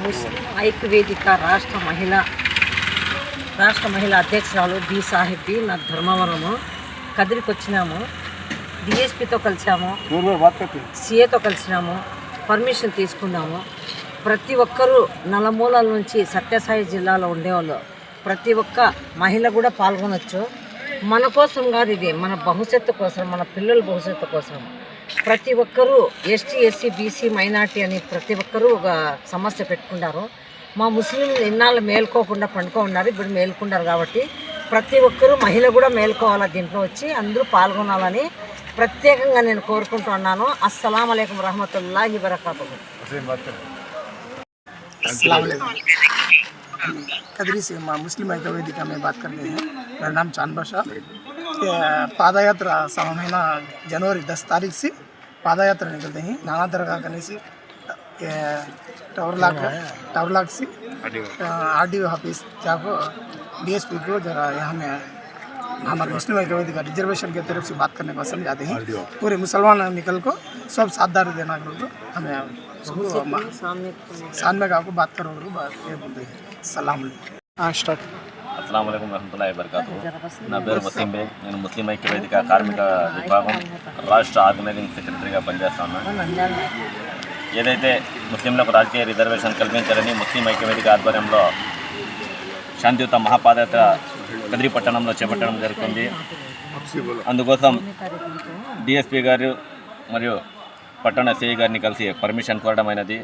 ముస్లిం ఐక్య వేదిక రాష్ట్ర మహిళ రాష్ట్ర మహిళా అధ్యక్షురాలు బి సాహిబి నా ధర్మవరము కదిరికి వచ్చినాము డిఎస్పితో కలిసాము సిఏతో కలిసినాము పర్మిషన్ తీసుకున్నాము ప్రతి ఒక్కరూ నలుమూలల నుంచి సత్యసాయి జిల్లాలో ఉండేవాళ్ళు ప్రతి ఒక్క మహిళ కూడా పాల్గొనొచ్చు మన కోసం కాదు ఇది మన భవిష్యత్తు కోసం మన పిల్లల భవిష్యత్తు కోసం ప్రతి ఒక్కరూ ఎస్టీ ఎస్సీ బీసీ మైనార్టీ అని ప్రతి ఒక్కరూ ఒక సమస్య పెట్టుకున్నారు మా ముస్లింలు ఇన్నాళ్ళు మేల్కోకుండా పండుకో ఉన్నారు ఇప్పుడు మేల్కొన్నారు కాబట్టి ప్రతి ఒక్కరూ మహిళ కూడా మేల్కోవాలా దీంట్లో వచ్చి అందరూ పాల్గొనాలని ప్రత్యేకంగా నేను కోరుకుంటున్నాను అస్సలం అయికం రహమతుల్లాహి వరకాతు अस्सलाम वालेकुम कदरी से माँ मुस्लिम ऐक्य वेदिका में बात कर रहे हैं मेरा नाम चांद बाशा ये पाद यात्रा सवा महीना जनवरी दस तारीख से पाद यात्रा निकलते हैं नाना दरगाह करने से टावर लाग टावर से आर डी ऑफ़िस जाको डी एस पी को जरा यहाँ में हमारे मुस्लिम ऐक्य वेदिका रिजर्वेशन की तरफ़ से बात करने को हम जाते हैं पूरे मुसलमान निकल को सब साझेदारी देना करो हमें उसको सामने साथ में आपको बात करो करो बात ये बोलते हैं। सलाम हाँ स्टार्ट। అస్సలం వరహమతుల్లాhi వబర్కాతు నా పేరు వసీం బేగ్ నేను ముస్లిం ఐక్య వేదిక కార్మిక విభాగం రాష్ట్ర ఆర్గనైజింగ్ సెక్రటరీగా పనిచేస్తున్నాను ఏదైతే ముస్లింలకు రాజకీయ రిజర్వేషన్ కల్పించాలని ముస్లిం ఐక్య వేదిక ఆధ్వర్యంలో శాంతియుత మహాపాదయాత్ర కదిరి పట్టణంలో చేపట్టడం జరుగుతుంది. అందుకోసం డిఎస్పి గారు మరియు పట్టణ సిఐ గారిని కలిసి పర్మిషన్ కోరడం అయినది.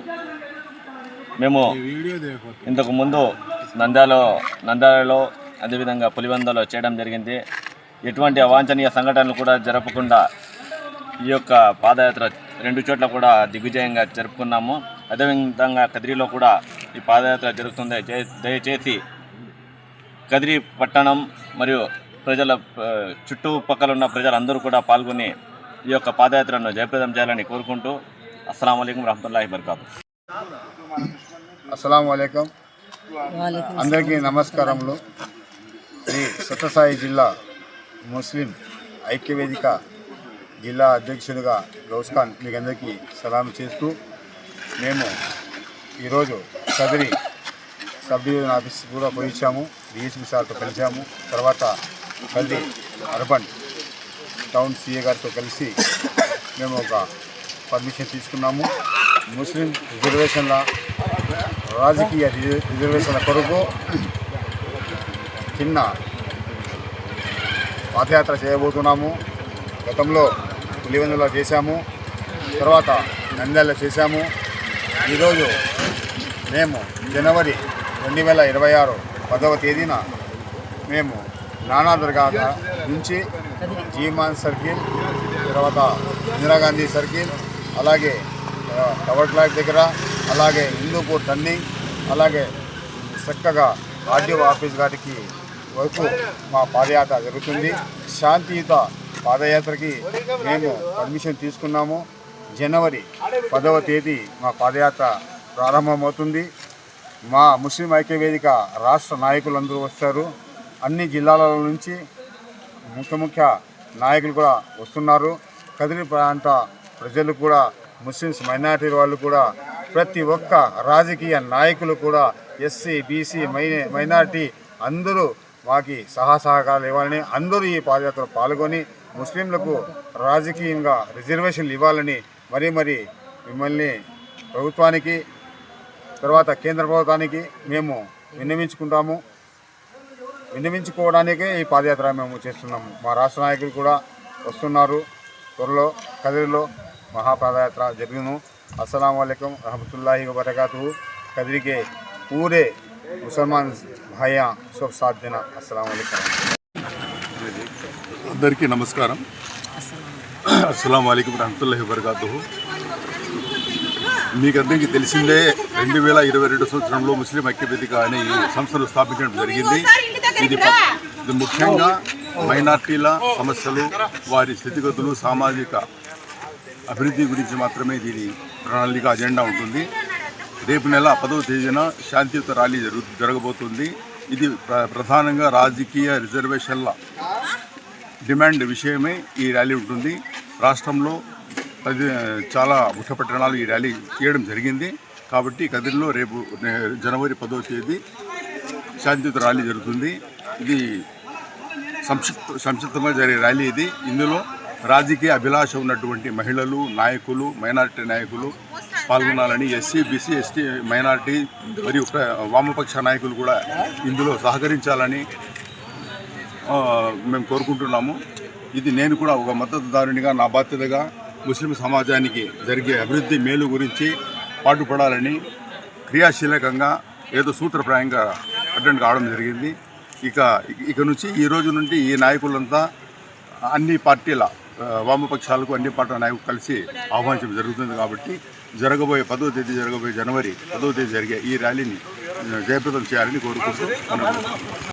మేము ఇంతకు ముందు నంద్యాలో నంద్యాలలో అదేవిధంగా పులివెందలో చేయడం జరిగింది. ఎటువంటి అవాంఛనీయ సంఘటనలు కూడా జరపకుండా ఈ యొక్క పాదయాత్ర రెండు చోట్ల కూడా దిగ్విజయంగా జరుపుకున్నాము. అదేవిధంగా కదిరిలో కూడా ఈ పాదయాత్ర జరుగుతుంది. దయచేసి కదిరి పట్టణం మరియు ప్రజల చుట్టుపక్కల ఉన్న ప్రజలందరూ కూడా పాల్గొని ఈ యొక్క పాదయాత్రను జయప్రదం చేయాలని కోరుకుంటూ అస్సలం అయికం రహమతుల్లాహి బర్కాతు అస్సలం వాలేకం అందరికీ నమస్కారములు. శ్రీ సత్యసాయి జిల్లా ముస్లిం ఐక్యవేదిక జిల్లా అధ్యక్షుడిగా గౌస్ఖాన్ మీకు అందరికీ సలాం చేస్తూ మేము ఈరోజు కదిరి సబ్ డివిజన్ ఆఫీస్ కూడా పోయించాము. డిఎస్పీ సార్తో కలిసాము తర్వాత కదిరి అర్బన్ టౌన్ సీఏ గారితో కలిసి మేము ఒక పర్మిషన్ తీసుకున్నాము. ముస్లిం రిజర్వేషన్ల రాజకీయ రిజ- రిజర్వేషన్ల కొరకు చిన్న పాదయాత్ర చేయబోతున్నాము. గతంలో పులివెందులో చేశాము. తర్వాత నంద్యాలలో చేశాము. ఈరోజు మేము జనవరి రెండు వేల ఇరవై ఆరు పదవ తేదీన మేము నానాదుర్గా నుంచి జీమాన్ సర్కిల్ తర్వాత ఇందిరాగాంధీ సర్కిల్ అలాగే ఆ, టవర్ క్లాక్ దగ్గర అలాగే ఇందుకు టర్నింగ్ అలాగే చక్కగా ఆర్డీఓ ఆఫీస్ గారికి వరకు మా పాదయాత్ర జరుగుతుంది. శాంతియుత పాదయాత్రకి మేము పర్మిషన్ తీసుకున్నాము. జనవరి పదవ తేదీ మా పాదయాత్ర ప్రారంభమవుతుంది. మా ముస్లిం ఐక్యవేదిక రాష్ట్ర నాయకులందరూ వస్తారు. అన్ని జిల్లాల నుంచి ముఖ్య ముఖ్య నాయకులు కూడా వస్తున్నారు. కదిరి ప్రాంత ప్రజలు కూడా ముస్లిమ్స్ మైనారిటీ వాళ్ళు కూడా ప్రతి ఒక్క రాజకీయ నాయకులు కూడా ఎస్సీ బీసీ మై మైనారిటీ అందరూ మాకి సహా సహకారాలు ఇవ్వాలని అందరూ ఈ పాదయాత్రలో పాల్గొని ముస్లింలకు రాజకీయంగా రిజర్వేషన్లు ఇవ్వాలని మరీ మరీ మిమ్మల్ని ప్రభుత్వానికి తర్వాత కేంద్ర ప్రభుత్వానికి మేము విన్నవించుకుంటాము. విన్నవించుకోవడానికే ఈ పాదయాత్ర మేము చేస్తున్నాము మా రాష్ట్ర నాయకులు కూడా వస్తున్నారు. త్వరలో కదిరిలో మహాపాదయాత్ర జరుగును. అస్సలం वालेकुम रहमतुल्लाहि व बरकातहू कदरी के पूरे मुसलमान भाइयाँ सब साथ देना अस्सलाम वालेकुम అందరికీ నమస్కారం అస్సలం వాలేకం రహమతుల్లాహి వబర్కాతుహు మీకు అందరికీ తెలిసిందే రెండు వేల ఇరవై రెండు సంవత్సరంలో ముస్లిం ఐక్యవేదిక అనే ఈ సంస్థను స్థాపించడం జరిగింది ఇది ప- ఇది ముఖ్యంగా మైనార్టీల సమస్యలు వారి స్థితిగతులు సామాజిక అభివృద్ధి గురించి మాత్రమే దీని ప్రణాళిక అజెండా ఉంటుంది. రేపు నెల పదవ తేదీన శాంతియుత ర్యాలీ జరుగు జరగబోతుంది. ఇది ప్ర- ప్రధానంగా రాజకీయ రిజర్వేషన్ల డిమాండ్ విషయమే ఈ ర్యాలీ ఉంటుంది. రాష్ట్రంలో పది చాలా ముఖ్య పట్టణాలు ఈ ర్యాలీ చేయడం జరిగింది. కాబట్టి కదిరిలో రేపు జనవరి పదో తేదీ శాంతియుత ర్యాలీ జరుగుతుంది. ఇది సంక్షిప్త సంక్షిప్తంగా జరిగే ర్యాలీ ఇది. ఇందులో రాజకీయ అభిలాష ఉన్నటువంటి మహిళలు నాయకులు మైనారిటీ నాయకులు పాల్గొనాలని ఎస్సీ బీసీ ఎస్టీ మైనారిటీ మరియు వామపక్ష నాయకులు కూడా ఇందులో సహకరించాలని మేము కోరుకుంటున్నాము. ఇది నేను కూడా ఒక మద్దతుదారునిగా నా బాధ్యతగా ముస్లిం సమాజానికి జరిగే అభివృద్ధి మేలు గురించి పాటుపడాలని క్రియాశీలకంగా ఏదో సూత్రప్రాయంగా అటెండ్ కావడం జరిగింది. ఇక ఇక నుంచి ఈ రోజు నుండి ఈ నాయకులంతా అన్ని పార్టీల వామపక్షాలకు అన్ని పార్టీల నాయకులు కలిసి ఆహ్వానించడం జరుగుతుంది కాబట్టి జరగబోయే పదో తేదీ జరగబోయే జనవరి పదో తేదీ జరిగే ఈ ర్యాలీని జయప్రదం చేయాలని కోరుకుంటూ